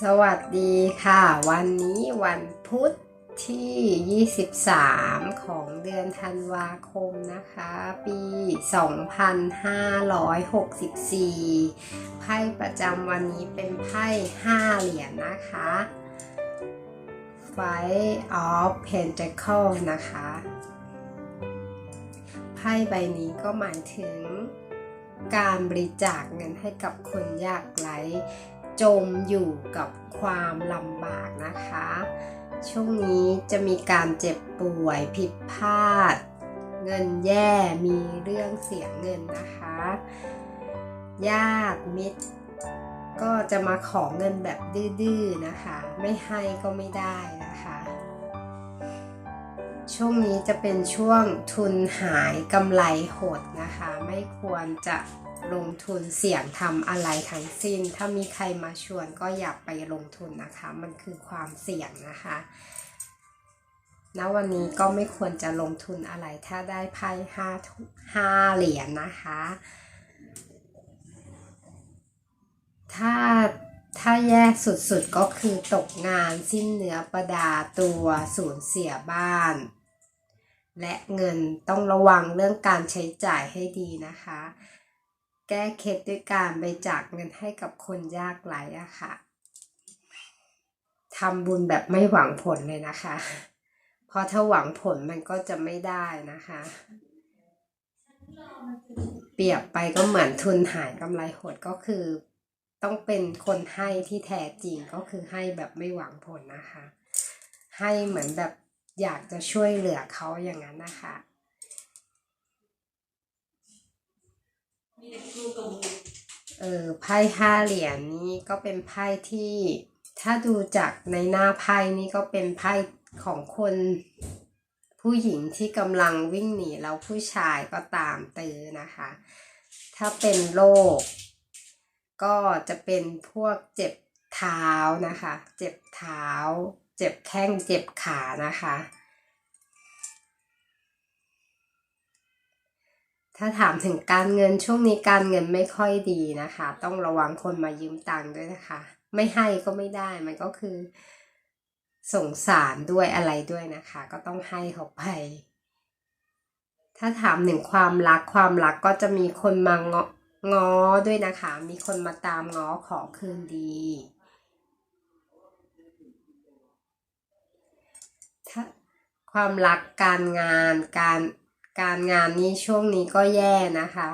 สวัสดีค่ะ วันนี้วันพุธที่ 23 ของเดือนธันวาคมนะคะ ปี 2564 ไพ่ประจำวันนี้เป็นไพ่ 5 เหรียญนะคะ Five of Pentacle นะคะ ไพ่ใบนี้ก็หมายถึงการบริจาคเงินให้กับคนยากไร้ จมอยู่กับความลำบากนะคะ ช่วงนี้จะมีการเจ็บป่วยผิดพลาด เงินแย่มีเรื่องเสียเงินนะคะญาติมิตรก็จะมาขอเงินแบบดื้อๆนะคะ ไม่ให้ก็ไม่ได้นะคะ ช่วงนี้จะเป็นช่วงทุนหายกำไรหดนะคะ ไม่ควรจะลงทุนเสี่ยงทำอะไรทั้งสิ้น ถ้ามีใครมาชวนก็อย่าไปลงทุนนะคะ มันคือความเสี่ยงนะคะณวันนี้ก็ไม่ควรจะลงทุนอะไรถ้าได้ไพ่ห้าห้าเหรียญนะคะ ถ้าถ้าแย่สุดๆก็คือตกงานสิ้นเนื้อประดาตัวสูญเสียบ้าน และเงินต้องระวังเรื่องการใช้จ่ายให้ดีนะคะ แก้เคล็ดด้วยการไปจากเงินให้กับคนยากไร้อะค่ะทำบุญแบบไม่หวังผลเลยนะคะ เพราะถ้าหวังผลมันก็จะไม่ได้นะคะ เปรียบไปก็เหมือนทุนหายกำไรหดก็คือ ต้องเป็นคนให้ที่แท้จริงก็คือให้แบบไม่หวังผลนะคะ ให้เหมือนแบบ อยากจะช่วยเหลือเขาอย่างนั้นนะคะเออไพ่ห้าเหรียญนี้ก็เป็นไพ่ที่ถ้าดูจากในหน้าไพ่นี้ก็เป็นไพ่ของคนผู้หญิงที่กำลังวิ่งหนีแล้วผู้ชายก็ตามตื้อนะคะ ถ้าเป็นโรคก็จะเป็นพวกเจ็บเท้านะคะ เจ็บเท้าเจ็บแข้งเจ็บขานะคะ ถ้าถามถึงการเงินช่วงนี้การเงินไม่ค่อยดีนะคะ ต้องระวังคนมายืมตังค์ด้วยนะคะ ไม่ให้ก็ไม่ได้มันก็คือ สงสารด้วยอะไรด้วยนะคะ ก็ต้องให้เขาไปถ้าถามถึงความรักความรักก็จะมีคนมาง้อง้อด้วยนะคะ มีคนมาตามง้อขอคืนดี ถ้า ความรักการงาน การการงานนี้ช่วงนี้ก็แย่นะคะ